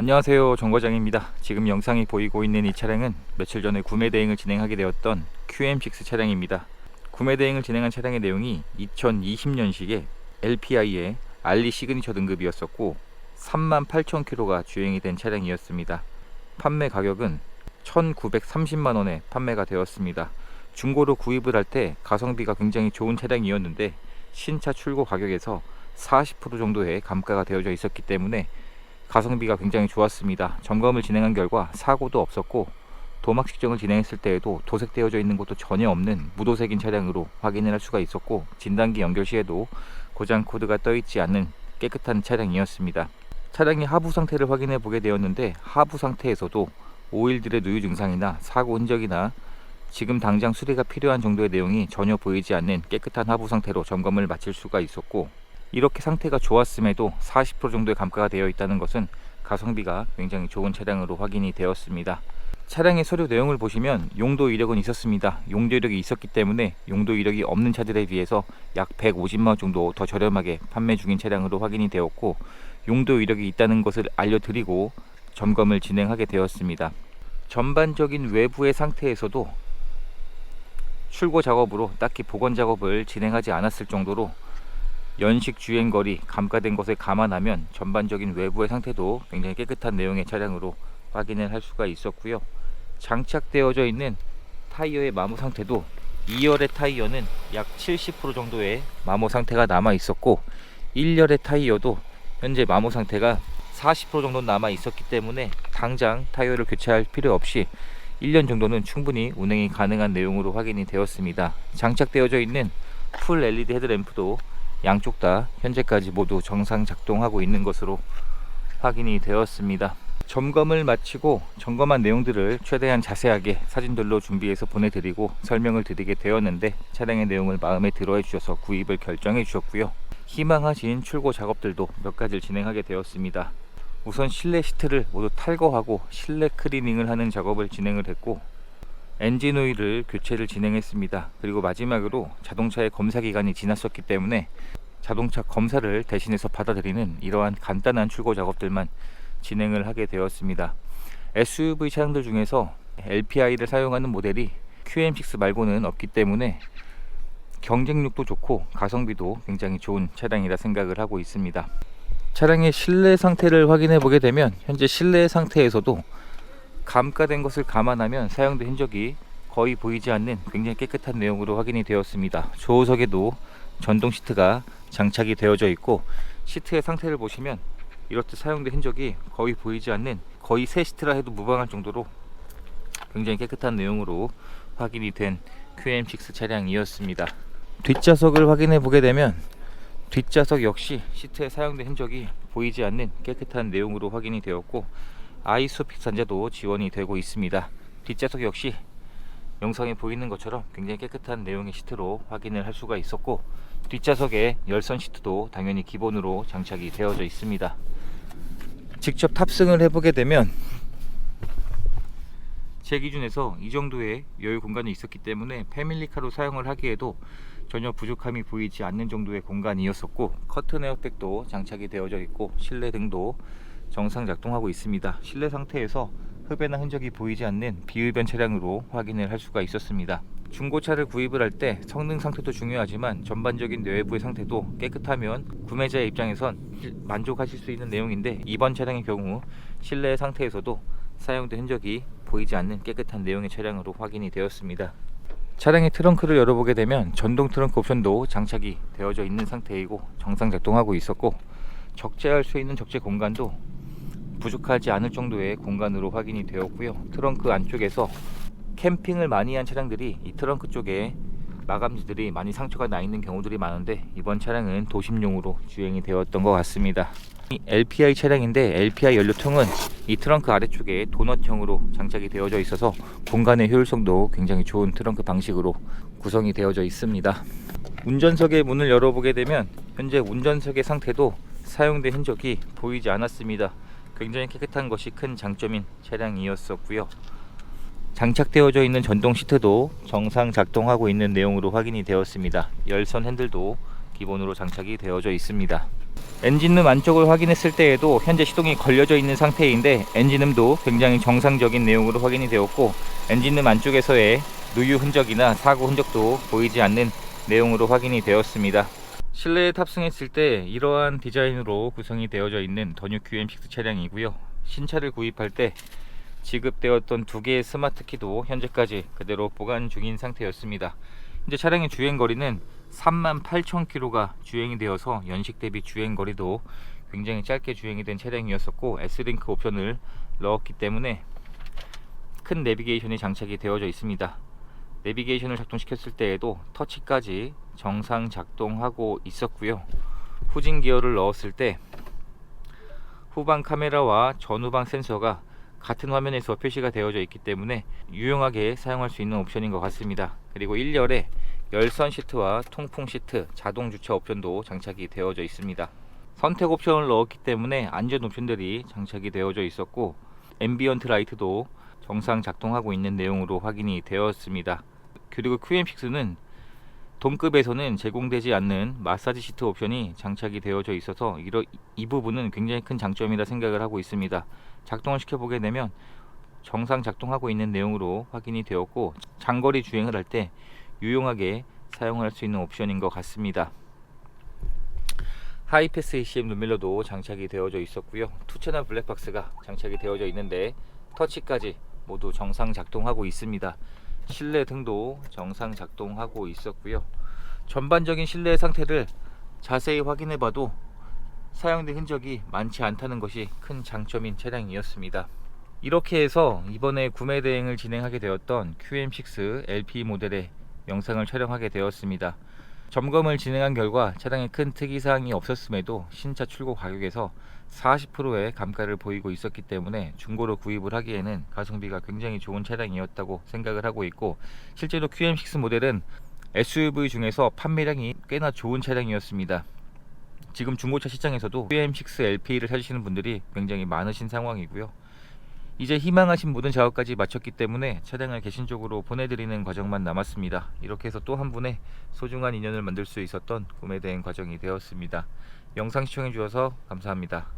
안녕하세요 정과장입니다. 지금 영상이 보이고 있는 이 차량은 며칠 전에 구매 대행을 진행하게 되었던 QM6 차량입니다. 구매 대행을 진행한 차량의 내용이 2020년식의 LPI의 알리 시그니처 등급이었었고 38,000km가 주행이 된 차량이었습니다. 판매 가격은 1930만원에 판매가 되었습니다. 중고로 구입을 할 때 가성비가 굉장히 좋은 차량이었는데 신차 출고 가격에서 40% 정도의 감가가 되어져 있었기 때문에 가성비가 굉장히 좋았습니다. 점검을 진행한 결과 사고도 없었고 도막 측정을 진행했을 때에도 도색되어져 있는 것도 전혀 없는 무도색인 차량으로 확인을 할 수가 있었고 진단기 연결 시에도 고장 코드가 떠 있지 않는 깨끗한 차량이었습니다. 차량의 하부 상태를 확인해 보게 되었는데 하부 상태에서도 오일들의 누유 증상이나 사고 흔적이나 지금 당장 수리가 필요한 정도의 내용이 전혀 보이지 않는 깨끗한 하부 상태로 점검을 마칠 수가 있었고 이렇게 상태가 좋았음에도 40% 정도의 감가가 되어 있다는 것은 가성비가 굉장히 좋은 차량으로 확인이 되었습니다. 차량의 서류 내용을 보시면 용도 이력은 있었습니다. 용도 이력이 있었기 때문에 용도 이력이 없는 차들에 비해서 약 150만 원 정도 더 저렴하게 판매 중인 차량으로 확인이 되었고 용도 이력이 있다는 것을 알려드리고 점검을 진행하게 되었습니다. 전반적인 외부의 상태에서도 출고 작업으로 딱히 복원 작업을 진행하지 않았을 정도로 연식 주행 거리 감가된 것을 감안하면 전반적인 외부의 상태도 굉장히 깨끗한 내용의 차량으로 확인을 할 수가 있었고요. 장착되어져 있는 타이어의 마모 상태도 2열의 타이어는 약 70% 정도의 마모 상태가 남아 있었고 1열의 타이어도 현재 마모 상태가 40% 정도 남아 있었기 때문에 당장 타이어를 교체할 필요 없이 1년 정도는 충분히 운행이 가능한 내용으로 확인이 되었습니다. 장착되어져 있는 풀 LED 헤드램프도 양쪽 다 현재까지 모두 정상 작동하고 있는 것으로 확인이 되었습니다. 점검을 마치고 점검한 내용들을 최대한 자세하게 사진들로 준비해서 보내드리고 설명을 드리게 되었는데 차량의 내용을 마음에 들어 해 주셔서 구입을 결정해 주셨고요. 희망하신 출고 작업들도 몇 가지를 진행하게 되었습니다. 우선 실내 시트를 모두 탈거하고 실내 클리닝을 하는 작업을 진행을 했고 엔진 오일을 교체를 진행했습니다. 그리고 마지막으로 자동차의 검사 기간이 지났었기 때문에 자동차 검사를 대신해서 받아들이는 이러한 간단한 출고 작업들만 진행을 하게 되었습니다. SUV 차량들 중에서 LPI를 사용하는 모델이 QM6 말고는 없기 때문에 경쟁력도 좋고 가성비도 굉장히 좋은 차량이라 생각을 하고 있습니다. 차량의 실내 상태를 확인해 보게 되면 현재 실내 상태에서도 감가된 것을 감안하면 사용된 흔적이 거의 보이지 않는 굉장히 깨끗한 내용으로 확인이 되었습니다. 조우석에도 전동 시트가 장착이 되어져 있고 시트의 상태를 보시면 이렇듯 사용된 흔적이 거의 보이지 않는 거의 새 시트라 해도 무방할 정도로 굉장히 깨끗한 내용으로 확인이 된 QM6 차량이었습니다. 뒷좌석을 확인해 보게 되면 뒷좌석 역시 시트에 사용된 흔적이 보이지 않는 깨끗한 내용으로 확인이 되었고 아이소픽 산자도 지원이 되고 있습니다. 뒷좌석 역시 영상에 보이는 것처럼 굉장히 깨끗한 내용의 시트로 확인을 할 수가 있었고 뒷좌석에 열선 시트도 당연히 기본으로 장착이 되어져 있습니다. 직접 탑승을 해보게 되면 제 기준에서 이 정도의 여유 공간이 있었기 때문에 패밀리카로 사용을 하기에도 전혀 부족함이 보이지 않는 정도의 공간이었었고 커튼 에어백도 장착이 되어져 있고 실내 등도 정상 작동하고 있습니다. 실내 상태에서 흡연한 흔적이 보이지 않는 비흡연 차량으로 확인을 할 수가 있었습니다. 중고차를 구입을 할 때 성능 상태도 중요하지만 전반적인 내외부의 상태도 깨끗하면 구매자의 입장에선 만족하실 수 있는 내용인데 이번 차량의 경우 실내 상태에서도 사용된 흔적이 보이지 않는 깨끗한 내용의 차량으로 확인이 되었습니다. 차량의 트렁크를 열어보게 되면 전동 트렁크 옵션도 장착이 되어져 있는 상태이고 정상 작동하고 있었고 적재할 수 있는 적재 공간도 부족하지 않을 정도의 공간으로 확인이 되었고요. 트렁크 안쪽에서 캠핑을 많이 한 차량들이 이 트렁크 쪽에 마감지들이 많이 상처가 나 있는 경우들이 많은데 이번 차량은 도심용으로 주행이 되었던 것 같습니다. 이 LPI 차량인데 LPI 연료통은 이 트렁크 아래쪽에 도넛형으로 장착이 되어져 있어서 공간의 효율성도 굉장히 좋은 트렁크 방식으로 구성이 되어져 있습니다. 운전석의 문을 열어보게 되면 현재 운전석의 상태도 사용된 흔적이 보이지 않았습니다. 굉장히 깨끗한 것이 큰 장점인 차량이었었고요. 장착되어져 있는 전동 시트도 정상 작동하고 있는 내용으로 확인이 되었습니다. 열선 핸들도 기본으로 장착이 되어져 있습니다. 엔진룸 안쪽을 확인했을 때에도 현재 시동이 걸려져 있는 상태인데 엔진음도 굉장히 정상적인 내용으로 확인이 되었고 엔진룸 안쪽에서의 누유 흔적이나 사고 흔적도 보이지 않는 내용으로 확인이 되었습니다. 실내에 탑승했을 때 이러한 디자인으로 구성이 되어져 있는 더뉴 QM6 차량이고요. 신차를 구입할 때 지급되었던 두 개의 스마트 키도 현재까지 그대로 보관 중인 상태였습니다. 현재 차량의 주행 거리는 38,000km가 주행이 되어서 연식 대비 주행 거리도 굉장히 짧게 주행이 된 차량이었었고 S링크 옵션을 넣었기 때문에 큰 내비게이션이 장착이 되어져 있습니다. 내비게이션을 작동시켰을 때에도 터치까지 정상 작동하고 있었고요. 후진 기어를 넣었을 때 후방 카메라와 전후방 센서가 같은 화면에서 표시가 되어져 있기 때문에 유용하게 사용할 수 있는 옵션인 것 같습니다. 그리고 1열에 열선 시트와 통풍 시트, 자동 주차 옵션도 장착이 되어져 있습니다. 선택 옵션을 넣었기 때문에 안전 옵션들이 장착이 되어져 있었고 앰비언트 라이트도 정상 작동하고 있는 내용으로 확인이 되었습니다. 그리고 QM6는 동급에서는 제공되지 않는 마사지 시트 옵션이 장착이 되어져 있어서 이러, 이 부분은 굉장히 큰 장점이라 생각을 하고 있습니다. 작동을 시켜보게 되면 정상 작동하고 있는 내용으로 확인이 되었고 장거리 주행을 할 때 유용하게 사용할 수 있는 옵션인 것 같습니다. 하이패스 ACM 룸밀러도 장착이 되어져 있었고요. 투채널 블랙박스가 장착이 되어져 있는데 터치까지 모두 정상 작동하고 있습니다. 실내 등도 정상 작동하고 있었고요. 전반적인 실내 상태를 자세히 확인해 봐도 사용된 흔적이 많지 않다는 것이 큰 장점인 차량이었습니다. 이렇게 해서 이번에 구매 대행을 진행하게 되었던 QM6 LP 모델의 영상을 촬영하게 되었습니다. 점검을 진행한 결과 차량에 큰 특이사항이 없었음에도 신차 출고 가격에서 40%의 감가를 보이고 있었기 때문에 중고로 구입을 하기에는 가성비가 굉장히 좋은 차량이었다고 생각을 하고 있고 실제로 QM6 모델은 SUV 중에서 판매량이 꽤나 좋은 차량이었습니다. 지금 중고차 시장에서도 QM6 LP를 찾으시는 분들이 굉장히 많으신 상황이고요. 이제 희망하신 모든 작업까지 마쳤기 때문에 차량을 개신적으로 보내드리는 과정만 남았습니다. 이렇게 해서 또 한 분의 소중한 인연을 만들 수 있었던 구매 대행 과정이 되었습니다. 영상 시청해 주셔서 감사합니다.